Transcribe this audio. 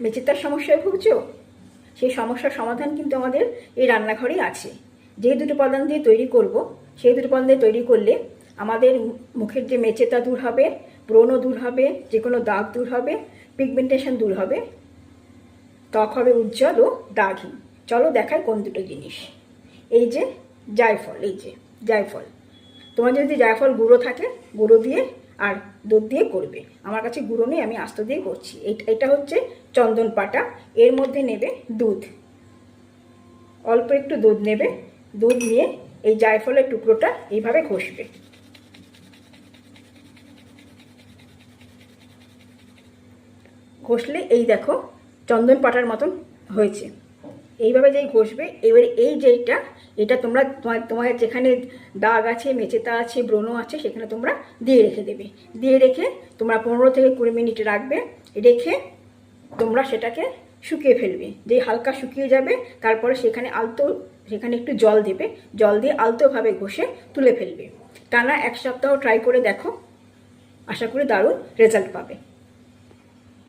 মেচেতার সমস্যায় ভুগছো? সেই সমস্যার সমাধান কিন্তু আমাদের এই রান্নাঘরেই আছে। যে দুটো উপাদান দিয়ে তৈরি করব, সেই দুটো উপাদান দিয়ে তৈরি করলে আমাদের মুখের যে মেচেতা দূর হবে, ব্রণও দূর হবে যে কোনো দাগ দূর হবে পিগমেন্টেশন দূর হবে। ত্বক হবে উজ্জ্বল ও দাগহীন। চলো দেখাই কোন দুটো জিনিস। এই যে জায়ফল, এই যে জায়ফল। তোমার যদি জায়ফল গুঁড়ো থাকে, গুঁড়ো দিয়ে আর দুধ দিয়ে করবে। আমার কাছে গুঁড়ো নেই, আমি আস্ত দিয়ে করছি। এটা হচ্ছে চন্দন পাটা। এর মধ্যে নেবে দুধ। অল্প একটু দুধ নেবে। দুধ নিয়ে এই জায়ফলের টুকরোটা এইভাবে ঘষবে। ঘষলে এই দেখো, চন্দন পাটার মতন হয়েছে। এইভাবে যেই ঘষবে, এবার এই যেইটা, এটা তোমরা তোমার তোমার যেখানে দাগ আছে, মেচেতা আছে, ব্রণ আছে, সেখানে তোমরা দিয়ে রেখে দেবে। দিয়ে রেখে তোমরা পনেরো থেকে কুড়ি মিনিট রাখবে, রেখে তোমরা সেটাকে শুকিয়ে ফেলবে। যে হালকা শুকিয়ে যাবে, তারপরে সেখানে আলতো, সেখানে একটু জল দেবে, জল দিয়ে আলতোভাবে ঘষে তুলে ফেলবে। টানা এক সপ্তাহ ট্রাই করে দেখো, আশা করি দারুণ রেজাল্ট পাবে।